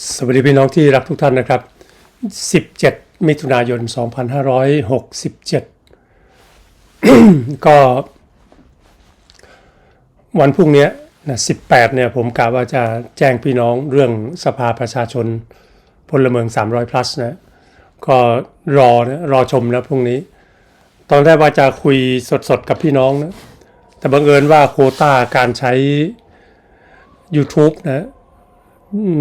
สวัสดีพี่น้องที่รักทุกท่านนะครับ 17 มิถุนายน 2567 ก็วันพรุ่งนี้นะ18 เนี่ยผมกะว่าจะแจ้งพี่น้องเรื่องสภาประชาชนพลเมือง 300 plus นะ ก็รอนะรอชมนะพรุ่งนี้ ตอนแรกว่าจะคุยสดๆ กับพี่น้องนะ แต่บังเอิญว่าโคต้าการใช้ YouTube นะ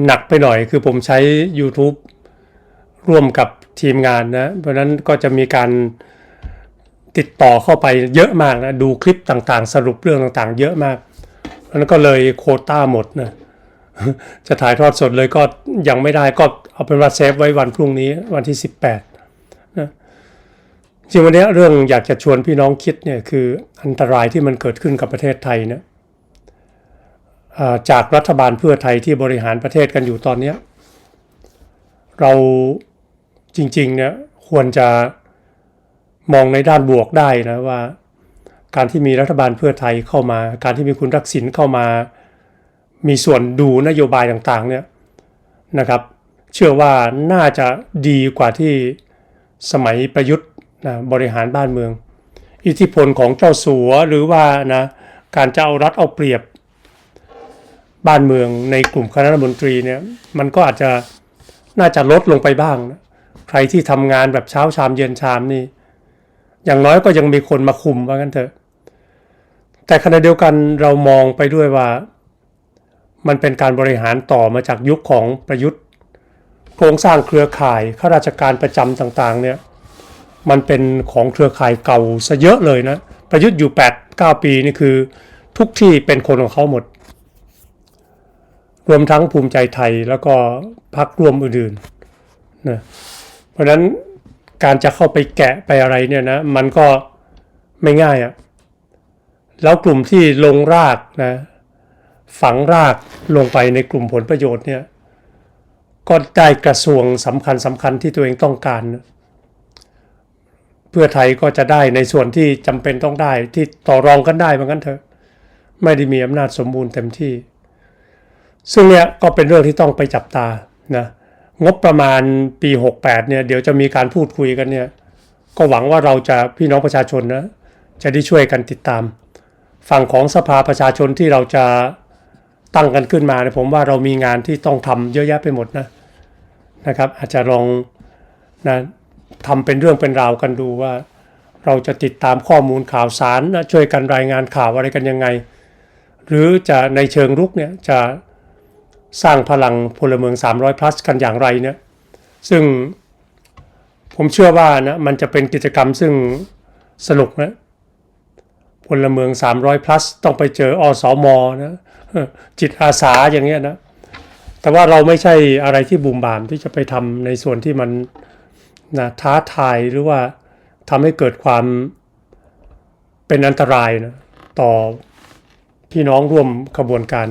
หนักไปหน่อยคือผมใช้ YouTube ร่วมกับทีมงานนะ เพราะนั้นก็จะมีการติดต่อเข้าไปเยอะมากนะ ดูคลิปต่างๆ สรุปเรื่องต่างๆ เยอะมากเพราะฉะนั้นก็เลยโคต้าหมดนะ จะถ่ายทอดสดเลยก็ยังไม่ได้ก็เอาเป็นว่าเซฟไว้วันพรุ่งนี้วันที่ 18นะจริงวันนี้เรื่องอยากจะชวนพี่น้องคิดเนี่ยคืออันตรายที่มันเกิดขึ้นกับประเทศไทยเนี่ย จากรัฐบาลเพื่อไทยที่บริหารประเทศกันอยู่ตอนนี้เราจริงๆเนี่ยควรจะมองในด้านบวกได้นะว่า การที่มีรัฐบาลเพื่อไทยเข้ามา การที่มีคุณทักษิณเข้ามา มีส่วนดูนโยบายต่างๆเนี่ยนะครับ เชื่อว่าน่าจะดีกว่าที่สมัยประยุทธ์นะบริหารบ้านเมือง อิทธิพลของเจ้าสัวหรือว่านะการจะเอารัฐเอาเปรียบ บ้านเมืองในกลุ่มคณะรัฐมนตรีเนี่ยมันก็อาจจะน่าจะลดลงไปบ้างนะใครที่ทำงานแบบเช้าชามเย็นชามนี่ อย่างน้อยก็ยังมีคนมาคุมว่างั้นเถอะ แต่ขณะเดียวกันเรามองไปด้วยว่า มันเป็นการบริหารต่อมาจากยุคของประยุทธ์ โครงสร้างเครือข่ายข้าราชการประจำต่างๆ เนี่ยมันเป็นของเครือข่ายเก่าซะเยอะเลยนะ ประยุทธ์อยู่ 8 9 ปีนี่คือ ทุกที่เป็นคนของเขาหมด รวมทั้งภูมิใจไทยแล้วก็พรรคร่วมอื่นๆนะเพราะฉะนั้นการจะเข้าไปแกะไปอะไรเนี่ยนะมันก็ไม่ง่ายอะ่ะแล้วกลุ่มที่ลงรากนะฝังรากลงไปในกลุ่มผลประโยชน์เนี่ยก็ได้กระทรวงสำคัญสำคัญที่ตัวเองต้องการ เพื่อไทยก็จะได้ในส่วนที่จำเป็นต้องได้ที่ต่อรองกันได้เหมือนกันเถอะ ไม่ได้มีอำนาจสมบูรณ์เต็มที่ ซึ่งเนี่ยก็เป็นเรื่องที่ต้องไปจับตานะงบประมาณปี 68เนี่ยเดี๋ยวจะมีการพูดคุยกันเนี่ยก็หวังว่าเราจะพี่น้องประชาชนนะจะได้ช่วยกันติดตาม ฝั่งของสภาประชาชนที่เราจะตั้งกันขึ้นมาเนี่ยผมว่าเรามีงานที่ต้องทำเยอะแยะไปหมดนะนะครับ อาจจะลองนะทำเป็นเรื่องเป็นราวกันดูว่า เราจะติดตามข้อมูลข่าวสารนะช่วยกันรายงานข่าวอะไรกันยังไง หรือจะในเชิงรุกเนี่ยจะ สร้างพลังพลเมือง 300 plus กันอย่างไรเนี่ยซึ่งผมเชื่อว่านะมันจะเป็นกิจกรรมซึ่งสนุกนะพลเมือง 300 plus ต้องไปเจออสมนะจิตอาสาอย่างเงี้ยนะแต่ว่าเราไม่ใช่อะไรที่บุ่มบามที่จะไปทำในส่วนที่มันนะท้าทายหรือว่าทำให้เกิดความเป็นอันตรายนะต่อพี่น้องร่วมขบวนการ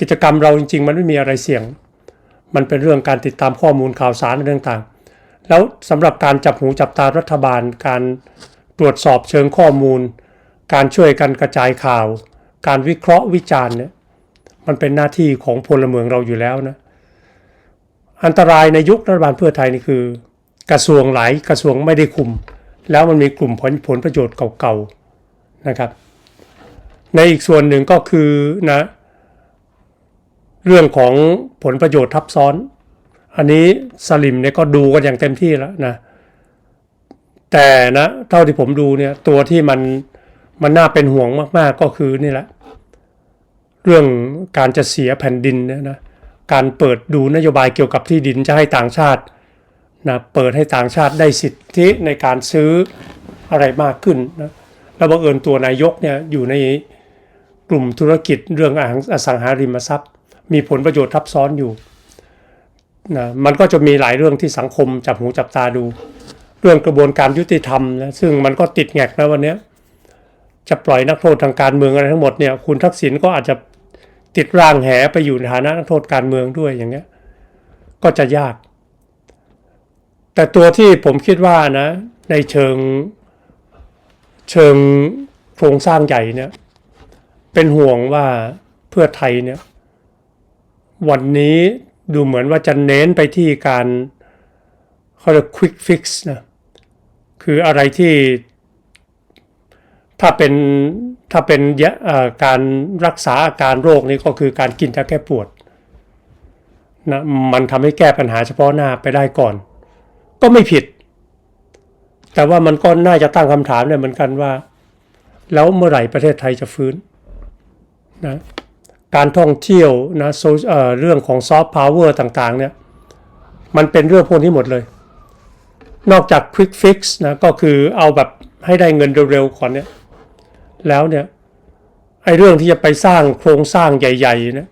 กิจกรรมเราจริง ๆ มันไม่มีอะไรเสี่ยง มันเป็นเรื่องการติดตามข้อมูลข่าวสารเรื่องต่าง แล้วสำหรับการจับหูจับตารัฐบาล การตรวจสอบเชิงข้อมูล การช่วยกันกระจายข่าว การวิเคราะห์วิจารณ์เนี่ยมันเป็นหน้าที่ของพลเมืองเราอยู่แล้วนะ อันตรายในยุครัฐบาลเพื่อไทยนี่คือ กระทรวงหลายกระทรวงไม่ได้คุม แล้วมันมีกลุ่มผลผลประโยชน์เก่าๆนะครับ ในอีกส่วนหนึ่งก็คือนะ เรื่องของผลประโยชน์ทับซ้อน อันนี้สลิมเนี่ยก็ดูกันอย่างเต็มที่แล้วนะแต่นะเท่าที่ผมดูเนี่ยตัวที่มันมันน่าเป็นห่วงมากๆก็คือนี่แหละ เรื่องการจะเสียแผ่นดินเนี่ยนะการเปิดดูนโยบายเกี่ยวกับที่ดินจะให้ต่างชาตินะเปิดให้ต่างชาติได้สิทธิในการซื้ออะไรมากขึ้นนะแล้วบังเอิญตัวนายกเนี่ยอยู่ในกลุ่มธุรกิจเรื่องอสังหาริมทรัพย์ มีผลประโยชน์ทับซ้อนอยู่นะมันก็จะมีหลายเรื่องที่สังคมจับหูจับตาดู เรื่องกระบวนการยุติธรรมนะซึ่งมันก็ติดแงกนะวันนี้จะปล่อยนักโทษทางการเมืองอะไรทั้งหมดเนี่ยคุณทักษิณก็อาจจะติดร่างแหไปอยู่ในฐานะนักโทษการเมืองด้วยอย่างเงี้ยก็จะยาก แต่ตัวที่ผมคิดว่านะในเชิงเชิงโครงสร้างใหญ่เนี่ยเป็นห่วงว่าเพื่อไทยเนี่ย วันนี้ดูเหมือนว่าจะเน้นไปที่การเขาเรียก quick fix นะคืออะไรที่ถ้าเป็นถ้าเป็นการรักษาอาการโรคนี้ก็คือการกินยาแก้ปวดนะมันทำให้แก้ปัญหาเฉพาะหน้าไปได้ก่อน ก็ไม่ผิด แต่ว่ามันก็น่าจะตั้งคำถามเนี่ยเหมือนกันว่า แล้วเมื่อไหร่ประเทศไทยจะฟื้นนะ การท่องเที่ยวนะโซเอเรื่องของซอฟต์พาวเวอร์ต่างๆเนี่ยมันเป็นเรื่องพวกนี้หมดเลย นอกจาก Quick Fix นะก็คือเอาแบบให้ได้เงินเร็วๆก่อนเนี่ยแล้วเนี่ยไอ้เรื่องที่จะไปสร้างโครงสร้างใหญ่ๆเนี่ย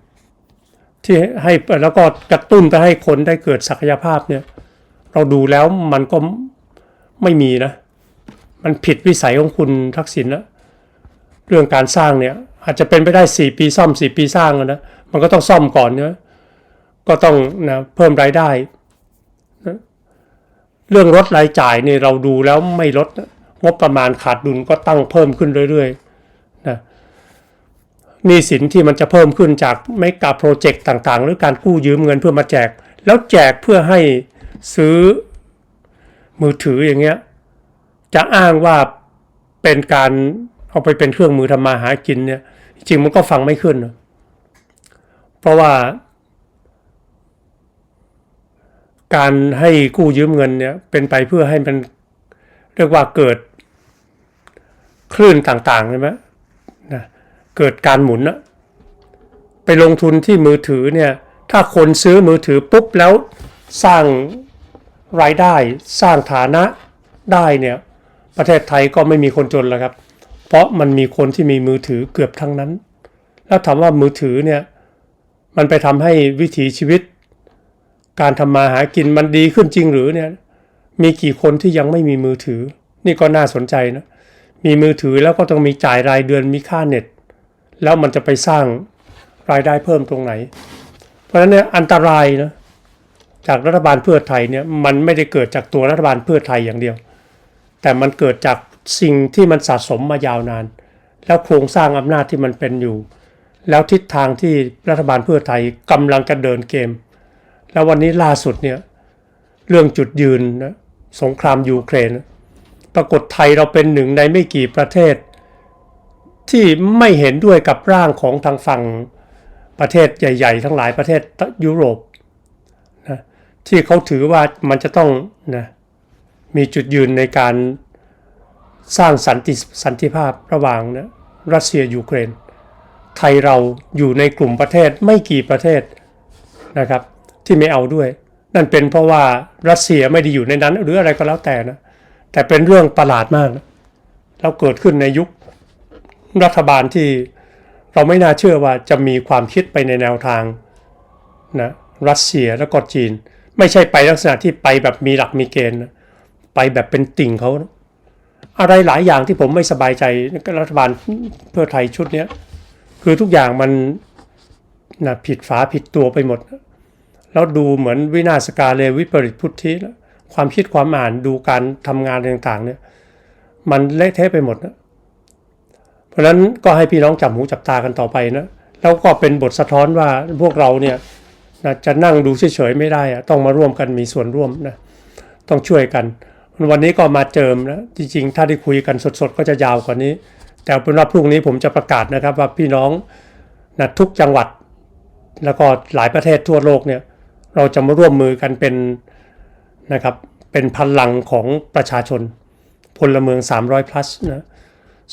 ที่ให้แล้วก็กระตุ้นไปให้คนได้เกิดศักยภาพเนี่ยเราดูแล้วมันก็ไม่มีนะ มันผิดวิสัยของคุณทักษิณแล้ว เรื่องการสร้างเนี่ยอาจจะเป็นไปได้สี่ปีซ่อมสี่ปีสร้างนะมันก็ต้องซ่อมก่อนเนะก็ต้องนะเพิ่มรายได้นะเรื่องลดรายจ่ายเนี่ยเราดูแล้วไม่ลดนะงบประมาณขาดดุลก็ตั้งเพิ่มขึ้นเรื่อยๆนะหนี้สินที่มันจะเพิ่มขึ้นจากไม่กาโปรเจกต์ต่างๆ หรือการกู้ยืมเงินเพื่อมาแจก แล้วแจกเพื่อให้ซื้อมือถืออย่างเงี้ยจะอ้างว่าเป็นการ เอาไปเป็นเครื่องมือทำมาหากินเนี่ย จริงมันก็ฟังไม่ขึ้น เพราะว่า การให้กู้ยืมเงินเนี่ย เป็นไปเพื่อให้มันเรียกว่าเกิดคลื่นต่างๆใช่ไหมนะเกิดการหมุนนะไปลงทุนที่มือถือเนี่ย ถ้าคนซื้อมือถือปุ๊บแล้วสร้างรายได้สร้างฐานะได้เนี่ย ประเทศไทยก็ไม่มีคนจนแล้วครับ เพราะมันมีคนที่มีมือถือเกือบทั้งนั้น แล้วถามว่ามือถือเนี่ยมันไปทำให้วิถีชีวิต การทำมาหากินมันดีขึ้นจริงหรือเนี่ยมีกี่คนที่ยังไม่มีมือถือ นี่ก็น่าสนใจนะมีมือถือแล้วก็ต้องมีจ่ายรายเดือนมีค่าเน็ต แล้วมันจะไปสร้างรายได้เพิ่มตรงไหน เพราะฉะนั้นเนี่ยอันตรายนะจากรัฐบาลเพื่อไทยเนี่ยมันไม่ได้เกิดจากตัวรัฐบาลเพื่อไทยอย่างเดียว แต่มันเกิดจาก สิ่งที่มันสะสมมายาวนาน แล้วโครงสร้างอำนาจที่มันเป็นอยู่ แล้วทิศทางที่รัฐบาลเพื่อไทยกำลังจะเดินเกม แล้ววันนี้ล่าสุดเนี่ยเรื่องจุดยืนนะสงครามยูเครน ปรากฏไทยเราเป็นหนึ่งในไม่กี่ประเทศ ที่ไม่เห็นด้วยกับร่างของทางฝั่งประเทศใหญ่ ๆ ทั้งหลายประเทศยุโรปนะที่เขาถือว่ามันจะต้องนะมีจุดยืนในการ สร้างสันติสันติภาพระหว่างนะรัสเซียยูเครน ไทยเราอยู่ในกลุ่มประเทศไม่กี่ประเทศนะครับที่ไม่เอาด้วย นั่นเป็นเพราะว่ารัสเซียไม่ได้อยู่ในนั้น หรืออะไรก็แล้วแต่นะแต่เป็นเรื่องประหลาดมากนะแล้วเกิดขึ้นในยุครัฐบาลที่เราไม่น่าเชื่อว่าจะมีความคิดไปในแนวทางนะรัสเซียแล้วก็จีน ไม่ใช่ไปลักษณะที่ไปแบบมีหลักมีเกณฑ์นะไปแบบเป็นติ่งเขานะ อะไรหลายอย่างที่ผมไม่สบายใจรัฐบาลเพื่อไทยชุดเนี้ยคือทุกอย่างมันนะผิดฝาผิดตัวไปหมด แล้วดูเหมือนวินาศกาเลวิปริตพุทธิความคิดความอ่านดูการทำงานต่างๆเนี่ยมันเละเทะไปหมดนะเพราะฉะนั้นก็ให้พี่น้องจับหูจับตากันต่อไปนะแล้วก็เป็นบทสะท้อนว่าพวกเราเนี่ยนะจะนั่งดูเฉยๆไม่ได้อะต้องมาร่วมกันมีส่วนร่วมนะต้องช่วยกัน วันนี้ก็มาเจิมนะจริงๆ ถ้าได้คุยกันสดๆ ก็จะยาวกว่านี้ แต่เป็นว่าพรุ่งนี้ผมจะประกาศนะครับว่าพี่น้องนะทุกจังหวัด แล้วก็หลายประเทศทั่วโลกเนี่ยเราจะมาร่วมมือกันเป็นนะครับเป็นพลังของประชาชนพลเมือง 300 plus นะ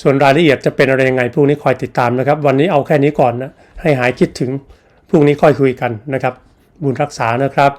ส่วนรายละเอียดจะเป็นอะไรยังไงพรุ่งนี้คอยติดตามนะครับ วันนี้เอาแค่นี้ก่อนนะให้หายคิดถึงพรุ่งนี้ค่อยคุยกันนะครับ บุญรักษานะครับ